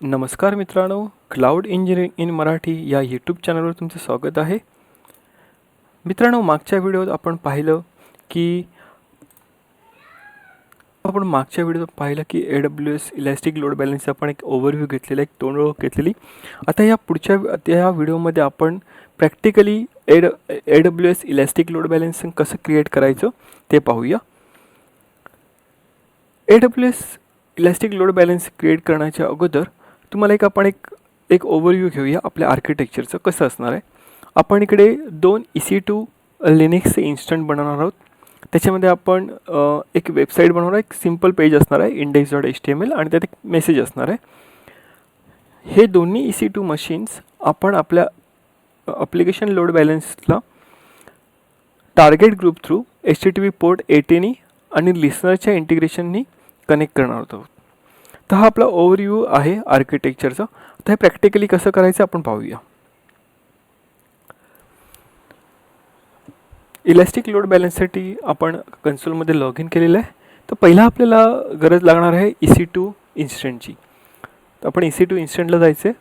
नमस्कार मित्रांनो cloud engineering in Marathi या यूट्यूब चॅनलवर तुमचं स्वागत आहे. मित्रांनो मागच्या व्हिडिओत आपण पाहिलं की आपण मागच्या व्हिडिओत पाहिलं की A W S elastic load बॅलन्सचा आपण एक ओव्हरव्ह्यू घेतलेला एक तोंड ओळख घेतलेली. आता या पुढच्या आता या व्हिडिओमध्ये आपण practically add A W S elastic load balance कसं क्रिएट करायचं ते पाहूया. A W S elastic load balance create करण्याच्या अगोदर तुम्हाला एक आपण एक एक ओव्हरव्ह्यू घेऊया आपल्या आर्किटेक्चरचं कसं असणार आहे. आपण इकडे दोन ई सी टू लिनिक्सचे इन्स्टंट बनवणार आहोत. त्याच्यामध्ये आपण एक वेबसाईट बनवणार आहे एक सिंपल पेज असणार आहे index dot H T M L आणि त्यात एक मेसेज असणार आहे. हे दोन्ही ई सी टू मशीन्स आपण आपल्या application load बॅलन्सला target group through H T T V port एटीनी आणि लिसनरच्या इंटिग्रेशननी कनेक्ट करणार आहोत. तर हा आपला ओव्हरव्ह्यू आहे आर्किटेक्चरचा तर हे प्रॅक्टिकली कसं करायचं आपण पाहूया. इलॅस्टिक लोड बॅलन्ससाठी आपण कन्सोलमध्ये लॉग इन केलेलं आहे. तर पहिला आपल्याला गरज लागणार आहे ई सी टू इन्स्टंटची तर आपण ई सी टू इन्स्टंटला जायचं आहे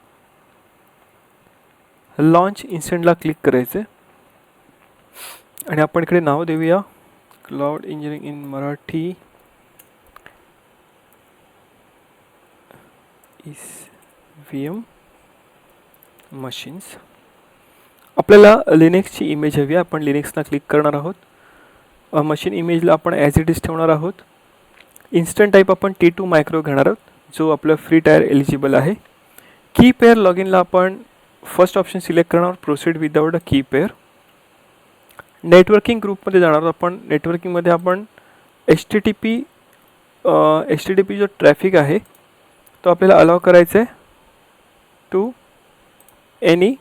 लॉन्च इन्स्टंटला क्लिक करायचं आणि आपण इकडे नाव देऊया. Cloud engineering in Marathi is V M machines आपल्याला लिनेक्सची इमेज हवी आहे. आपण लिनेक्सला क्लिक करणार आहोत. मशीन इमेजला आपण ॲज इट इज ठेवणार आहोत. इन्स्टंट टाईप आपण टी टू मायक्रो घेणार आहोत जो आपलं फ्री टायर एलिजिबल आहे. की पेअर लॉग इनला आपण फर्स्ट ऑप्शन सिलेक्ट करणार आहोत. प्रोसीड विदाउट अ की पेअर नेटवर्किंग ग्रुपमध्ये जाणार आहोत आपण. नेटवर्किंगमध्ये आपण H T T P H T T P जो ट्रॅफिक आहे तो आपल्याला अलाव करायचं आहे to any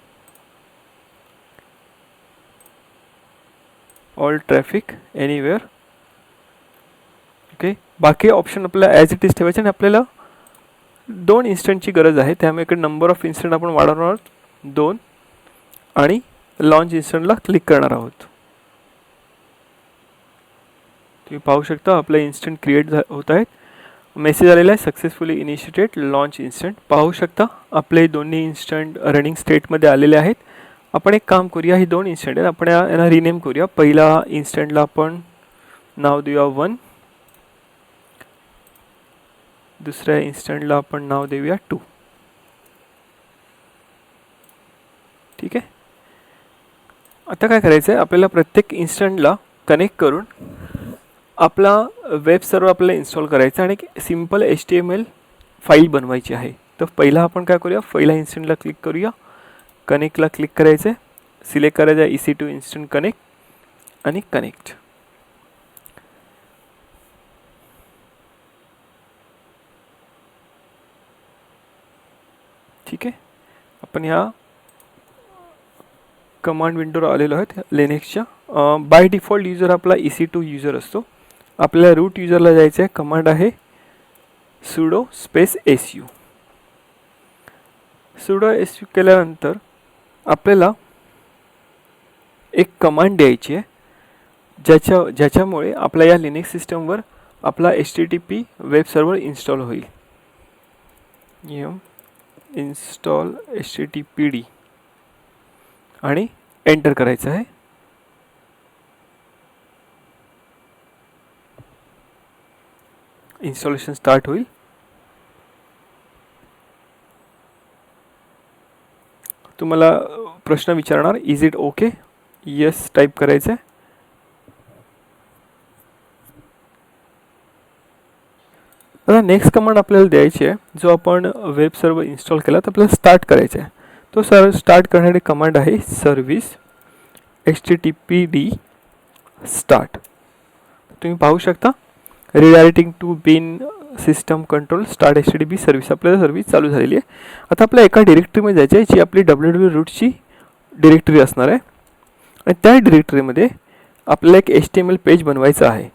all traffic anywhere okay बाकी ऑप्शन आपल्याला ॲज इट इज ठेवायचे आणि आपल्याला दोन इन्स्टंटची गरज आहे. त्यामुळे इकडे नंबर ऑफ इन्स्टंट आपण वाढवणार आहोत. दोन. आणि लॉन्च इन्स्टंटला क्लिक करणार आहोत. तुम्ही पाहू शकता आपले इन्स्टंट क्रिएट झा होत आहेत मेसेज आलेला आहे सक्सेसफुली इनिशिएटेड लॉन्च इन्स्टंट पाहू शकता आपले दोन्ही इन्स्टंट रनिंग स्टेटमध्ये आलेले आहेत. आपण एक काम करूया ही दोन इन्स्टंट आहेत. आपण या- यांना रिनेम करूया. पहिला इन्स्टंटला आपण नाव देऊया वन दुसऱ्या इन्स्टंटला आपण नाव देऊया टू ठीक आहे? आता काय करायचं आहे आपल्याला प्रत्येक इन्स्टंटला कनेक्ट करून आपला वेब सर्व आपल्याला इन्स्टॉल करायचा आणि एक simple H T M L file बनवायची आहे. तर पहिला आपण काय करूया? पहिला इन्स्टंटला क्लिक करूया. कनेक्टला क्लिक करायचं आहे सिलेक्ट करायचं आहे E C two instant connect आणि कनेक्ट ठीक आहे? आपण ह्या कमांड विंडोवर आलेलो आहेत लेनेक्सच्या बाय डिफॉल्ट युजर आपला ई सी टू युजर असतो. आपल्याला रूट युजरला जायचं आहे कमांड आहे sudo space S U sudo S U केल्यानंतर आपल्याला एक कमांड द्यायची आहे. ज्याच्या ज्याच्यामुळे आपल्या या लिनिक्स सिस्टमवर आपला H T T P web server install होईल. Yum install H T T P D आणि एंटर करायचं आहे. इन्स्टॉलेशन स्टार्ट होईल. तुम्हाला प्रश्न विचारणार is it okay yes type करायचं आहे. आता नेक्स्ट कमांड आपल्याला द्यायची आहे जो आपण वेब सर्व इन्स्टॉल केला तर आपल्याला स्टार्ट करायचा आहे. तो सर स्टार्ट करणारी कमांड आहे service H T T P D start तुम्ही पाहू शकता. Redirecting to bin system control start H D B service आपल्याला सर्व्हिस चालू झालेली आहे. आता आपल्या एका डिरेक्टरीमध्ये जायची आहे जी आपली डब्ल्यू डब्ल्यू रूटची डिरेक्टरी असणार आहे. आणि त्या डिरेक्टरीमध्ये आपल्याला एक H T M L page बनवायचं आहे.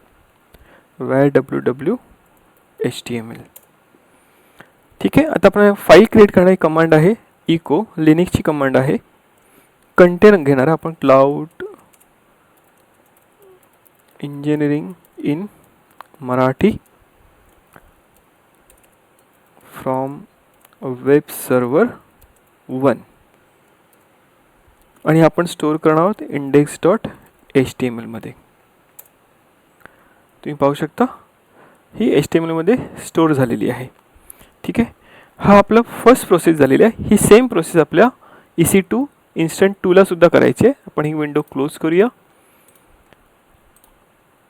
Y W W H T M L ठीक आहे आता आपण फाईल क्रिएट करणारी कमांड आहे इको लिनिक्सची कमांड आहे. कंटेनर घेणार आहे आपण cloud engineering in Marathi from web server one आणि आपण स्टोअर करणार आहोत index dot H T M एलमध्ये तुम्ही पाहू शकता ही एच टी एम एलमध्ये स्टोअर झालेली आहे. ठीक आहे? हा आपला फर्स्ट प्रोसेस झालेली आहे. ही सेम प्रोसेस आपल्या ई सी टू इन्स्टंट टूलासुद्धा करायची आहे. आपण ही विंडो क्लोज करूया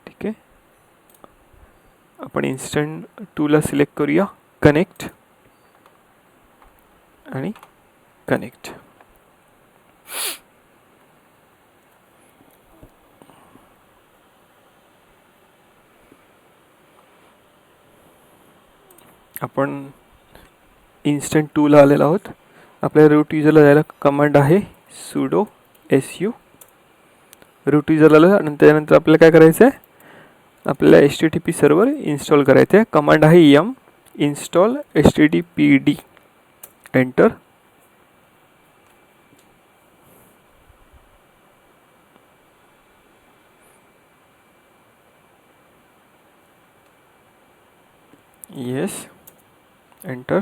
ठीक आहे आपण इन्स्टंट टूला सिलेक्ट करूया. कनेक्ट आणि कनेक्ट आपण इन्स्टंट टूला आलेलो आहोत. आपल्या रूट युजरला जायला कमांड आहे सुडो एस यू रूट युजरला आलं आणि त्यानंतर आपल्याला काय करायचं आहे आपल्याला H T T P server install करायचं आहे. कमांड आहे yum install H T T P D enter yes enter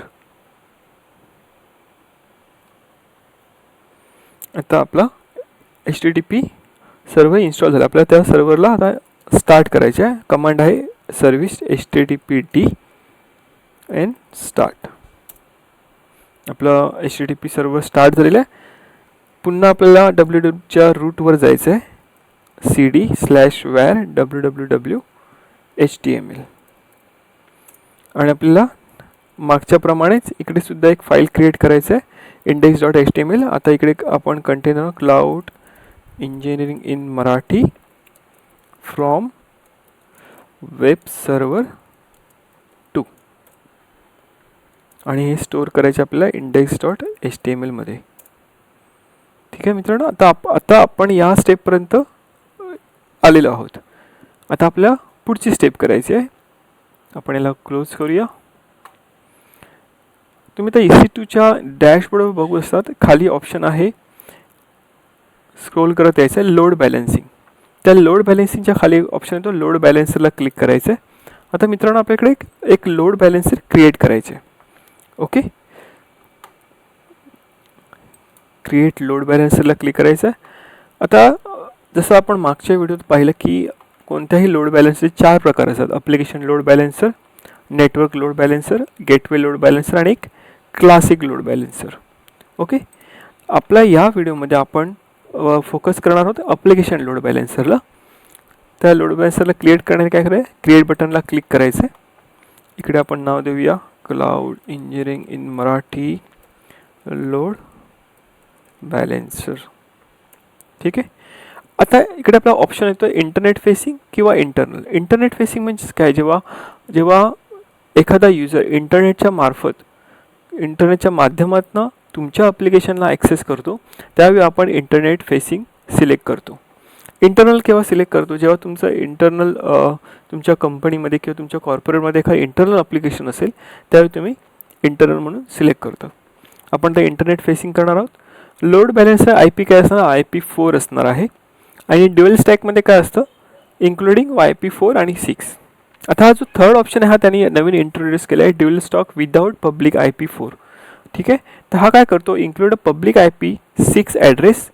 आता आपला H T T P server install झाला. आपल्या त्या सर्व्हरला आता स्टार्ट करायचे आहे. कमांड आहे service H T T P T N start आपलं H T T P server start झालेलं आहे. पुन्हा आपल्याला डब्ल्यू डब्ल्यूच्या रूटवर जायचं आहे. C D slash var W W W H T M L आणि आपल्याला मागच्याप्रमाणेच इकडे सुद्धा एक फाईल क्रिएट करायचं आहे. Index dot H T M L आता इकडे आपण container cloud engineering in Marathi from web server two आणि हे स्टोअर करायचे आपल्याला index dot H T M एलमध्ये ठीक आहे मित्रांनो आता आप आता आपण या स्टेपपर्यंत आलेलो आहोत. आता आपल्या पुढची स्टेप करायची आहे. आपण याला क्लोज करूया. तुम्ही तर ई सी टूच्या डॅशबोर्डवर बघू असतात खाली ऑप्शन आहे. स्क्रोल करत यायचं आहे. लोड बॅलन्सिंग त्या लोड बॅलन्सिंगच्या खाली ऑप्शन येतो लोड बॅलेन्सरला क्लिक करायचं आहे आता मित्रांनो आपल्याकडे एक एक लोड बॅलन्सर क्रिएट करायचे. ओके क्रिएट लोड बॅलन्सरला क्लिक करायचं आहे आता जसं आपण मागच्या व्हिडिओत पाहिलं की कोणत्याही लोड बॅलन्सचे चार प्रकार असतात. Application load balancer network load balancer gateway load balancer आणि एक क्लासिक लोड बॅलन्सर ओके आपल्या या व्हिडिओमध्ये आपण फोकस करणार आहोत अप्लिकेशन लोड बॅलेन्सरला त्या लोड बॅलेन्सरला क्रिएट करण्यासाठी काय करायचं? क्रिएट बटनला क्लिक करायचं. आहे इकडे आपण नाव देऊया. Cloud engineering in Marathi load balancer ठीक आहे? आता इकडे आपला ऑप्शन येतो इंटरनेट फेसिंग किंवा इंटरनल इंटरनेट फेसिंग म्हणजेच काय? जेव्हा जेव्हा एखादा युजर इंटरनेटच्या मार्फत इंटरनेटच्या माध्यमातून तुमच्या ॲप्लिकेशनला ॲक्सेस करतो. त्यावेळी आपण इंटरनेट फेसिंग सिलेक्ट करतो. इंटरनल केव्हा सिलेक्ट करतो? जेव्हा तुमचं इंटरनल तुमच्या कंपनीमध्ये किंवा तुमच्या कॉर्पोरेटमध्ये एखादं इंटरनल ॲप्लिकेशन असेल त्यावेळी तुम्ही इंटरनल म्हणून सिलेक्ट करतो. आपण ते इंटरनेट फेसिंग करणार आहोत. लोड बॅलन्सर आय पी काय असणार? आय पी फोर असणार आहे. आणि ड्युअल स्टॅकमध्ये काय असतं? इन्क्लुडिंग वाय पी फोर आणि सिक्स आता हा जो थर्ड ऑप्शन आहे हा त्यांनी नवीन इंट्रोड्यूस केला आहे dual stack without public I P four ठीक आहे? तर हा काय करतो? Include a public I P six address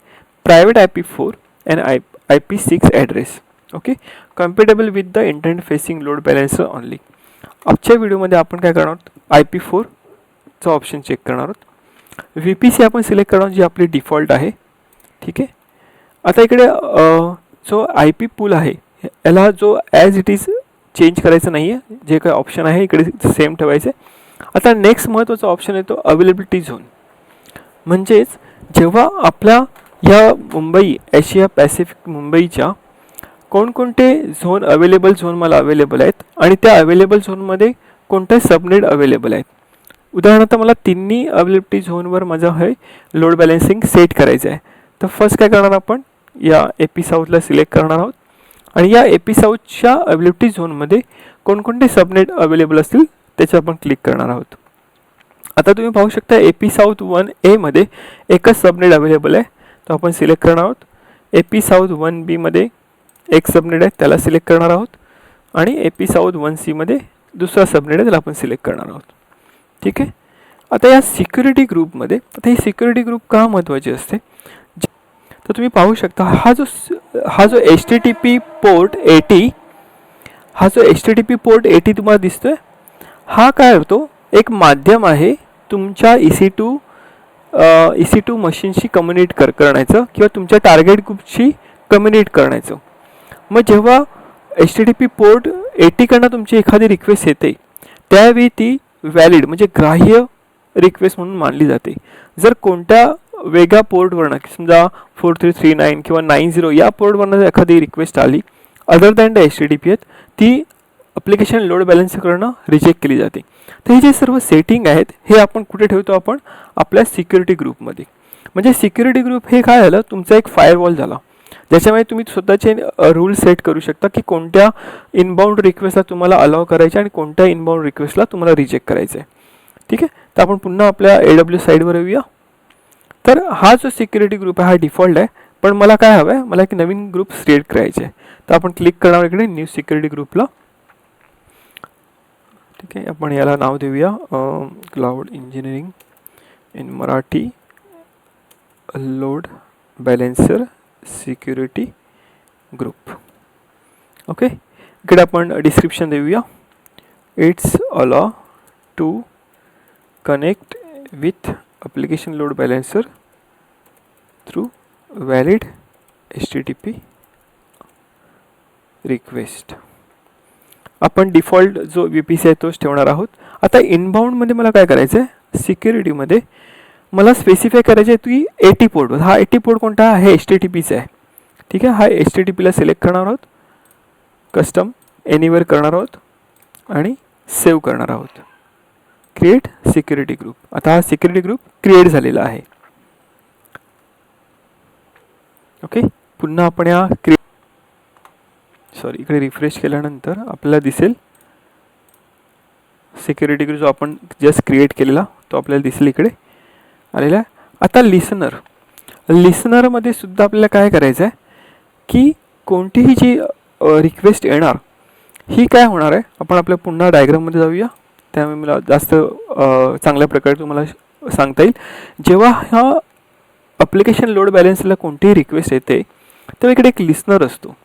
private I P four and I I P six address okay compatible with the internet facing load balancer only आजच्या व्हिडिओमध्ये आपण काय करणार आहोत? आय पी फोरचा ऑप्शन चेक करणार आहोत. व्ही पी सी आपण सिलेक्ट करणार जी आपली डिफॉल्ट आहे. ठीक आहे? आता इकडे जो आय पी पूल आहे याला जो ॲज इट इज चेंज करायचं नाही आहे जे काही ऑप्शन आहे इकडे सेम ठेवायचं आहे आता नेक्स्ट महत्त्वाचा ऑप्शन येतो अवेलेबिलिटी झोन म्हणजेच जेव्हा आपल्या या मुंबई एशिया पॅसिफिक मुंबईच्या कोणकोणते झोन अवेलेबल झोन मला अवेलेबल आहेत आणि त्या अवेलेबल झोनमध्ये कोणते सबनेट अवेलेबल आहेत. उदाहरणार्थ मला तिन्ही अवेलेबिलिटी झोनवर माझं हे लोड बॅलेन्सिंग सेट करायचं आहे. तर फर्स्ट काय करणार आपण? या ए पी साऊथला सिलेक्ट करणार आहोत. आणि या ए पी साऊथच्या अवेलेबिलिटी झोनमध्ये कोणकोणते सबनेट अवेलेबल असतील? त्याच्यावर आपण क्लिक करणार आहोत. आता तुम्ही पाहू शकता ए पी साऊथ वन एमध्ये एकच सबनेट अवेलेबल आहे. तो आपण सिलेक्ट करणार आहोत. ए पी साऊथ वन बीमध्ये एक सबनेट आहे त्याला सिलेक्ट करणार आहोत. आणि ए पी साऊथ वन सीमध्ये दुसरा सबनेट आहे त्याला आपण सिलेक्ट करणार आहोत. ठीक आहे? आता या सिक्युरिटी ग्रुपमध्ये आता ही सिक्युरिटी ग्रुप का महत्त्वाची असते? तर तुम्ही पाहू शकता हा जो हा जो H T T P port eighty हा जो H T T P port eighty तुम्हाला दिसतोय. हा काय होतो? एक माध्यम आहे तुमच्या E C two E C two मशीनशी कम्युनिकेट कर करण्याचं किंवा तुमच्या टार्गेट ग्रुपशी कम्युनिकेट करण्याचं. मग जेव्हा H T T P port एटीकडनं तुमची एखादी रिक्वेस्ट येते त्यावेळी ती व्हॅलिड म्हणजे ग्राह्य रिक्वेस्ट म्हणून मानली जाते. जर कोणत्या वेगळ्या पोर्टवरनं समजा फोर थ्री थ्री नाईन किंवा नाईन झिरो या पोर्टवरनं एखादी रिक्वेस्ट आली other than the H T T P आहेत ती अप्लिकेशन लोड बॅलन्स करणं रिजेक्ट केली जाते. तर हे जे सर्व सेटिंग आहेत हे आपण कुठे ठेवतो आपण? आपल्या सिक्युरिटी ग्रुपमध्ये म्हणजे सिक्युरिटी ग्रुप हे काय झालं? तुमचा एक फायरवॉल झाला. ज्याच्यामुळे तुम्ही स्वतःचे रूल सेट करू शकता की कोणत्या इनबाउंड रिक्वेस्टला तुम्हाला अलाव करायचे आणि कोणत्या इनबाउंड रिक्वेस्टला तुम्हाला रिजेक्ट करायचं. आहे ठीक आहे? तर आपण पुन्हा आपल्या ए डब्ल्यू साईडवर येऊया. तर हा जो सिक्युरिटी ग्रुप आहे हा डिफॉल्ट आहे. पण मला काय हवं आहे मला एक नवीन ग्रुप क्रिएट करायचे आहे तर आपण क्लिक करणार इकडे न्यू सिक्युरिटी ग्रुपला ठीक आहे आपण याला नाव देऊया cloud engineering in Marathi load balancer security group. Okay इकडे आपण डिस्क्रिप्शन देऊया. It's allow to connect with application load balancer through valid H T T P request आपण डिफॉल्ट जो व्ही पी सी आहे तोच ठेवणार आहोत. आता इनबाउंडमध्ये मला काय करायचं आहे सिक्युरिटीमध्ये मला स्पेसिफाय करायचं आहे की ए टी पोर्ट हा ए टी पोर्ट कोणता? आहे एच टी टी पीचा आहे. ठीक आहे? हा एच टी टी पीला सिलेक्ट करणार आहोत. कस्टम एनिवर करणार आहोत आणि सेव्ह करणार आहोत. क्रिएट सिक्युरिटी ग्रुप आता हा सिक्युरिटी ग्रुप क्रिएट झालेला आहे. ओके पुन्हा आपण या क्रिएट सॉरी इकडे रिफ्रेश केल्यानंतर आपल्याला दिसेल सिक्युरिटी ग्रुप जो आपण जस्ट क्रिएट केलेला तो आपल्याला दिसेल इकडे. आलेला आहे आता लिसनर लिसनरमध्ये सुद्धा आपल्याला काय करायचं आहे की कोणतीही जी रिक्वेस्ट येणार ही काय होणार आहे? आपण आपल्या पुन्हा डायग्राममध्ये जाऊया. त्यामुळे मला जास्त चांगल्या प्रकारे तुम्हाला सांगता येईल. जेव्हा ह्या अप्लिकेशन लोड बॅलन्सला कोणतीही रिक्वेस्ट येते तेव्हा इकडे एक लिसनर असतो.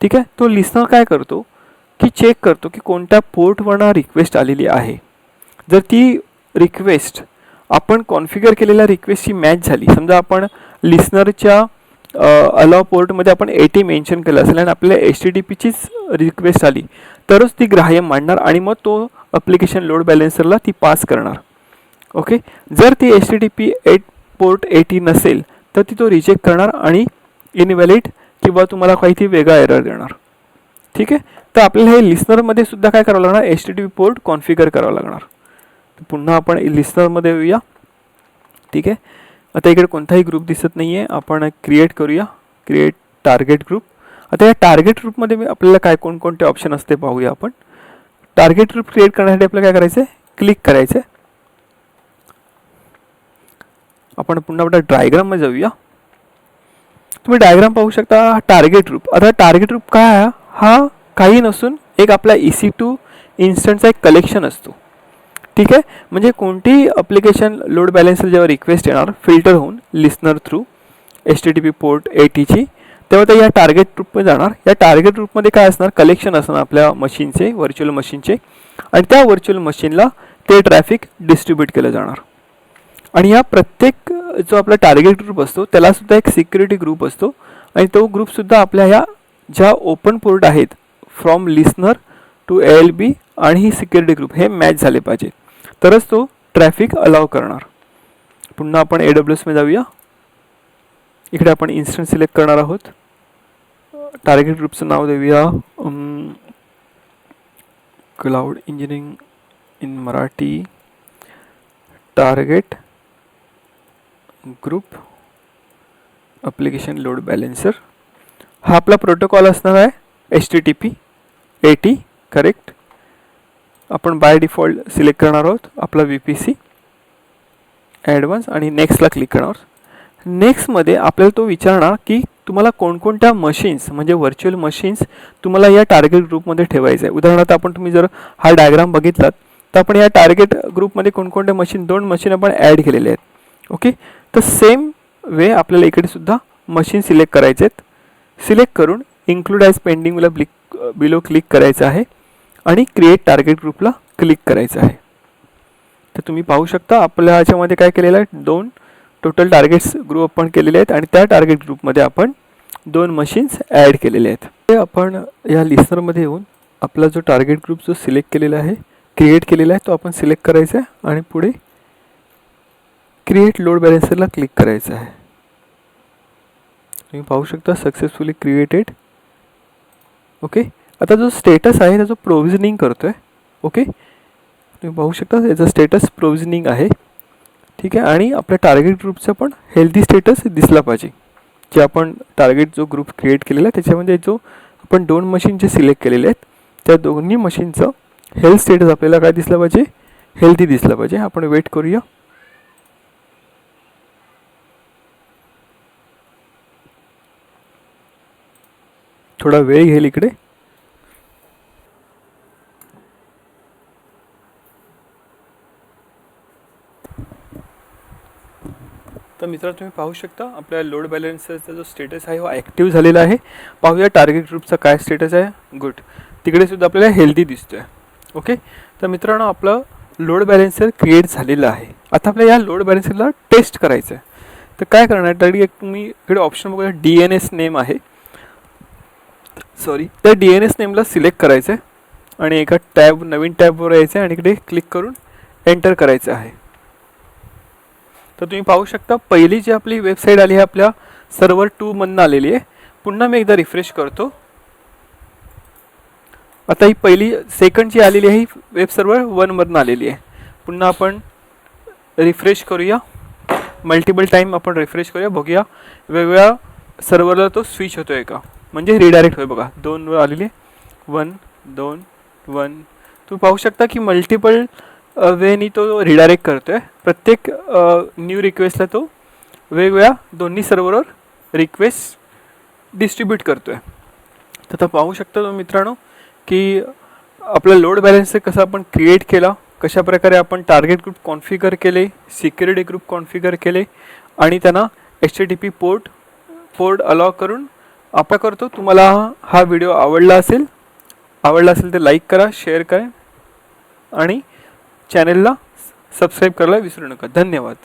ठीक आहे? तो लिस्नर काय करतो? की चेक करतो की कोणत्या पोर्टवरनं रिक्वेस्ट आलेली आहे. जर ती रिक्वेस्ट आपण कॉन्फिगर केलेल्या रिक्वेस्टची मॅच झाली समजा आपण लिस्नरच्या अलाव पोर्टमध्ये आपण एटी मेन्शन केलं असेल आणि आपल्याला एच टी डी पीचीच रिक्वेस्ट आली तरच ती ग्राह्य मांडणार आणि मग तो अप्लिकेशन लोड बॅलेन्सरला ती पास करणार. ओके जर ती H T T P eight port eighty नसेल तर ती तो रिजेक्ट करणार आणि इनव्हॅलिड किंवा तुम्हाला काहीतरी वेगळा एरर देणार. ठीक आहे? तर आपल्याला हे लिस्नरमध्ये सुद्धा काय करावं लागणार? H T T port configure करावं लागणार. पुन्हा आपण लिस्नरमध्ये येऊया. ठीक आहे? आता इकडे कोणताही ग्रुप दिसत नाही आहे आपण क्रिएट करूया. क्रिएट टार्गेट ग्रुप आता या टार्गेट ग्रुपमध्ये मी आपल्याला काय कोणकोणते ऑप्शन असते पाहूया आपण. टार्गेट ग्रुप क्रिएट करण्यासाठी आपल्याला काय करायचं आहे क्लिक करायचं आहे आपण पुन्हा आपल्या डायग्राममध्ये जाऊया. तुम्ही डायग्राम पाहू शकता टार्गेट ग्रुप आता टार्गेट ग्रुप काय आहे? हा काही नसून एक आपला ई सी टू इन्स्टंटचा एक कलेक्शन असतो. ठीक आहे? म्हणजे कोणतीही अप्लिकेशन लोड बॅलेन्सर जेव्हा रिक्वेस्ट येणार फिल्टर होऊन listener through H T T P port ए टीची तेव्हा ते या टार्गेट रूपमध्ये जाणार. या टार्गेट ग्रुपमध्ये काय असणार? कलेक्शन असणार आपल्या मशीनचे व्हर्च्युअल मशीनचे आणि त्या व्हर्च्युअल मशीनला ते ट्रॅफिक डिस्ट्रीब्यूट केलं जाणार. आणि या प्रत्येक जो आपला टार्गेट ग्रुप असतो त्याला सुद्धा एक सिक्युरिटी ग्रुप असतो. आणि तो ग्रुपसुद्धा आपल्या ह्या ज्या ओपन पोर्ट आहेत from listener to A L B आणि ही सिक्युरिटी ग्रुप हे मॅच झाले पाहिजे. तरच तो ट्रॅफिक अलाव करणार. पुन्हा आपण ए डब्ल्यू एसमध्ये जाऊया. इकडे आपण इन्स्टंट सिलेक्ट करणार आहोत. टार्गेट ग्रुपचं नाव देऊया. Cloud engineering in Marathi target group application load balancer हा आपला प्रोटोकॉल असणार आहे H T T P eighty correct आपण बाय डिफॉल्ट सिलेक्ट करणार आहोत आपला व्ही पी सी ॲडव्हान्स आणि नेक्स्टला क्लिक करणार आहोत. नेक्स्टमध्ये आपल्याला तो विचारणार की तुम्हाला कोणकोणत्या मशीन्स म्हणजे व्हर्च्युअल मशीन्स तुम्हाला या टार्गेट ग्रुपमध्ये ठेवायचं आहे. उदाहरणार्थ आपण तुम्ही जर हा डायग्राम बघितलात तर आपण या टार्गेट ग्रुपमध्ये कोणकोणत्या मशीन दोन मशीन आपण ॲड केलेले आहेत. ओके तर सेम वे आपल्याला इकडे सुद्धा मशीन सिलेक्ट करायचे आहेत. सिलेक्ट करून इन्क्लूड ॲज पेंडिंगला ब्लिक बिलो क्लिक करायचं आहे आणि क्रिएट टार्गेट ग्रुपला क्लिक करायचं आहे. तर तुम्ही पाहू शकता आपल्या ह्याच्यामध्ये काय केलेलं आहे? दोन टोटल टार्गेट्स ग्रुप आपण केलेले आहेत आणि त्या टार्गेट ग्रुपमध्ये आपण दोन मशीन्स ॲड केलेले आहेत. ते आपण या लिस्नरमध्ये येऊन आपला जो टार्गेट ग्रुप जो सिलेक्ट केलेला आहे क्रिएट केलेला आहे तो आपण सिलेक्ट करायचा आहे आणि पुढे क्रिएट लोड बॅलेन्सरला क्लिक करायचं आहे. तुम्ही पाहू शकता सक्सेसफुली क्रिएटेड ओके आता जो स्टेटस आहे त्याचं प्रोव्हिजनिंग करतो आहे ओके तुम्ही पाहू शकता याचं स्टेटस प्रोव्हिजनिंग आहे. ठीक आहे? आणि आपल्या टार्गेट ग्रुपचं पण हेल्दी स्टेटस दिसला पाहिजे. जे आपण टार्गेट जो ग्रुप क्रिएट केलेला आहे त्याच्यामध्ये जो आपण दोन मशीन जे सिलेक्ट केलेले आहेत त्या दोन्ही मशीनचं हेल्थ स्टेटस आपल्याला काय दिसलं पाहिजे? हेल्दी दिसलं पाहिजे. आपण वेट करूया. थोडा वेळ घेईल इकडे. तर मित्र तुम्ही पाहू शकता आपल्या लोड बॅलेन्सरचा जो स्टेटस आहे हा ॲक्टिव्ह झालेला आहे. पाहूया टार्गेट ग्रुपचा काय स्टेटस आहे. गुड तिकडे सुद्धा आपल्याला हेल्दी दिसतो आहे ओके तर मित्रांनो आपलं लोड बॅलेन्सर क्रिएट झालेलं आहे. आता आपल्या या लोड बॅलेन्सरला टेस्ट करायचं आहे तर काय करणार? तरी एक तुम्ही इकडे ऑप्शन बघा डी एन एस नेम आहे. सॉरी त्या डी एन एस नेमला सिलेक्ट करायचं आहे आणि एका टॅब नवीन टॅबवर यायचं आहे आणि इकडे क्लिक करून एंटर करायचं आहे. तर तुम्ही पाहू शकता पहिली जी आपली वेबसाईट आली आहे आपल्या सर्व्हर टूमधनं आलेली आहे. पुन्हा मी एकदा रिफ्रेश करतो. आता ही पहिली सेकंड जी आलेली आहे ही वेब सर्वर वनमधनं आलेली आहे. पुन्हा आपण रिफ्रेश करूया. मल्टिपल टाईम आपण रिफ्रेश करूया. बघूया वेगवेगळ्या सर्व्हरला तो स्विच होतो आहे का? म्हणजे रिडायरेक्ट होय बघा. दोन आलेली वन दोन वन तुम्ही पाहू शकता की मल्टिपल वेनी तो रिडायरेक्ट करतो आहे प्रत्येक न्यू रिक्वेस्टला तो वेगवेगळ्या दोन्ही सर्व्हरवर रिक्वेस्ट डिस्ट्रीब्यूट करतो आहे तर आता पाहू शकता तुम्ही मित्रांनो की आपला लोड बॅलन्स कसं आपण क्रिएट केला कशा प्रकारे आपण टार्गेट ग्रुप कॉन्फिगर केले सिक्युरिटी ग्रुप कॉन्फिगर केले आणि त्यांना H T T P port port allow करून आपण करतो. तुम्हाला हा व्हिडिओ आवडला असेल आवडला असेल तर लाईक करा शेअर करा आणि चॅनेलला सबस्क्राईब करायला विसरू नका. धन्यवाद.